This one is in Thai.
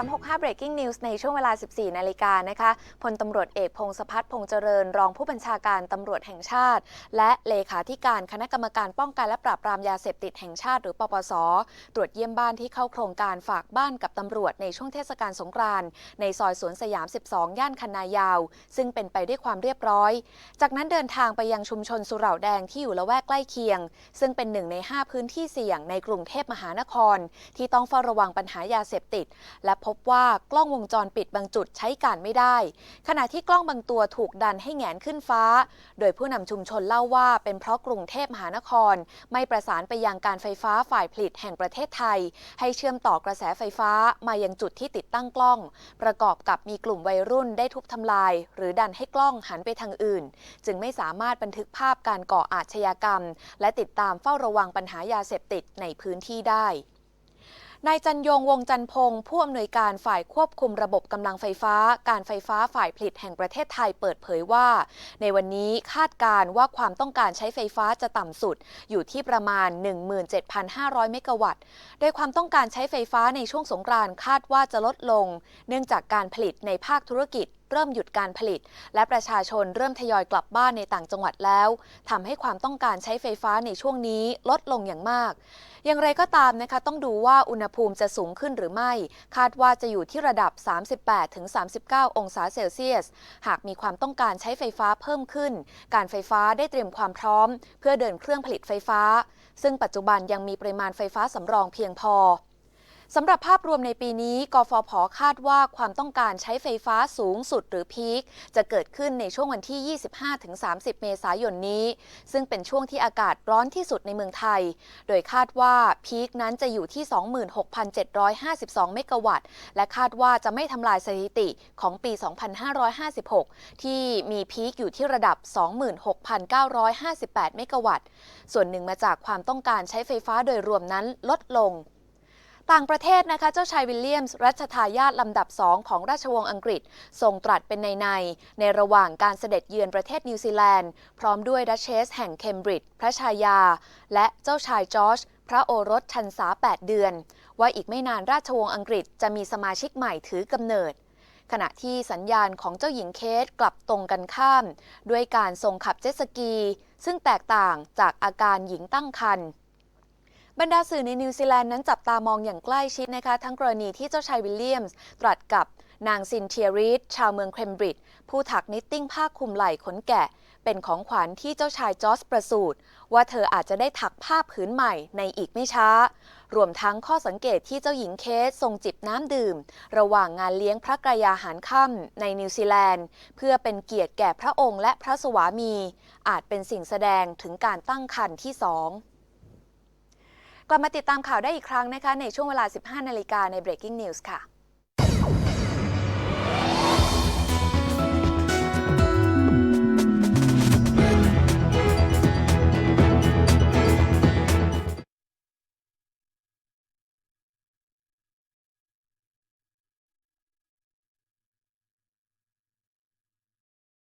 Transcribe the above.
365 Breaking News ในช่วงเวลา 14 นาฬิกานะคะ พลตำรวจเอกพงศพัฒน์พงษเจริญ รองผู้บัญชาการตำรวจแห่งชาติ และเลขาธิการคณะกรรมการป้องกันและปราบปรามยาเสพติดแห่งชาติหรือปปส ตรวจเยี่ยมบ้านที่เข้าโครงการฝากบ้านกับตำรวจในช่วงเทศกาลสงกรานต์ในซอยสวนสยาม 12 ย่านคันนายาว ซึ่งเป็นไปด้วยความเรียบร้อย จากนั้นเดินทางไปยังชุมชนสุเหร่าแดงที่อยู่ละแวกใกล้เคียง ซึ่งเป็นหนึ่งใน 5 พื้นที่เสี่ยงในกรุงเทพมหานคร ที่ต้องเฝ้าระวังปัญหายาเสพติด และพบบว่ากล้องวงจรปิดบางจุดใช้การไม่ได้ ขณะที่กล้องบางตัวถูกดันให้แหงนขึ้นฟ้า โดยผู้นำชุมชนเล่าว่า เป็นเพราะกรุงเทพมหานคร ไม่ประสานไปยังการไฟฟ้าฝ่ายผลิตแห่งประเทศไทย ให้เชื่อมต่อกระแสไฟฟ้ามายังจุดที่ติดตั้งกล้อง ประกอบกับมีกลุ่มวัยรุ่นได้ทุบทำลาย หรือดันให้กล้องหันไปทางอื่น จึงไม่สามารถบันทึกภาพการก่ออาชญากรรม และติดตามเฝ้าระวังปัญหายาเสพติดในพื้นที่ได้ นายจันยงวงจันพงศ์ผู้อำนวยการฝ่ายควบคุมระบบกำลังไฟฟ้า การไฟฟ้าฝ่ายผลิตแห่งประเทศไทยเปิดเผยว่า ในวันนี้คาดการณ์ว่าความต้องการใช้ไฟฟ้าจะต่ำสุด อยู่ที่ประมาณ 17,500 เมกะวัตต์ โดยความต้องการใช้ไฟฟ้าในช่วงสงกรานต์คาดว่าจะลดลง เนื่องจากการผลิตในภาคธุรกิจ เริ่มหยุดการผลิต และประชาชนเริ่มทยอยกลับบ้านในต่างจังหวัดแล้วทำให้ความต้องการใช้ไฟฟ้าในช่วงนี้ลดลงอย่างมาก อย่างไรก็ตามนะคะ ต้องดูว่าอุณหภูมิจะสูงขึ้นหรือไม่ คาดว่าจะอยู่ที่ระดับ 38-39 องศาเซลเซียส หากมีความต้องการใช้ไฟฟ้าเพิ่มขึ้น การไฟฟ้าได้เตรียมความพร้อม เพื่อเดินเครื่องผลิตไฟฟ้า ซึ่งปัจจุบันยังมีปริมาณไฟฟ้าสำรองเพียงพอ สำหรับภาพรวมในปีนี้ กฟผ คาดว่าความต้องการใช้ไฟฟ้าสูงสุดหรือพีคจะเกิดขึ้นในช่วงวันที่ 25-30 เมษายนนี้ ซึ่งเป็นช่วงที่อากาศร้อนที่สุดในเมืองไทย โดยคาดว่าพีคนั้นจะอยู่ที่ 26,752 เมกะวัตต์ และคาดว่าจะไม่ทำลายสถิติของปี 2556 ที่มีพีคอยู่ที่ระดับ 26,958 เมกะวัตต์ ส่วนหนึ่งมาจากความต้องการใช้ไฟฟ้าโดยรวมนั้นลดลง ต่างประเทศนะคะ เจ้าชายวิลเลียมส์รัชทายาทลำดับสองของราชวงศ์อังกฤษ ทรงตรัสเป็นในใน ในระหว่างการเสด็จเยือนประเทศนิวซีแลนด์ พร้อมด้วยดัชเชสแห่งเคมบริดจ์พระชายา และเจ้าชายจอร์จพระโอรสชันษา 8 เดือน ว่าอีกไม่นานราชวงศ์อังกฤษจะมีสมาชิกใหม่ถือกำเนิด ขณะที่สัญญาณของเจ้าหญิงเคสกลับตรงกันข้าม ด้วยการทรงขับเจ็ตสกี ซึ่งแตกต่างจากอาการหญิงตั้งครรภ์ บรรดาสื่อในนิวซีแลนด์นั้นจับตามองอย่างใกล้ชิดนะคะทั้งกรณีที่เจ้าชายวิลเลียมส์ตรัสกับนางซินเทียรีดชาวเมืองเคมบริดจ์ผู้ถักนิตติ้งผ้าคลุมไหล่ขนแกะ เป็นของขวัญที่เจ้าชายจอร์จประสูติว่าเธออาจจะได้ถักผ้าผืนใหม่ในอีกไม่ช้า รวมทั้งข้อสังเกตที่เจ้าหญิงเคสทรงจิบน้ำดื่ม ระหว่างงานเลี้ยงพระกรยาหารค่ำในนิวซีแลนด์ เพื่อเป็นเกียรติแก่พระองค์และพระสวามี อาจเป็นสิ่งแสดงถึงการตั้งครรภ์ที่สอง กลับมาติดตามข่าวได้อีกครั้งนะคะในช่วงเวลา 15 นาฬิกาใน Breaking News ค่ะ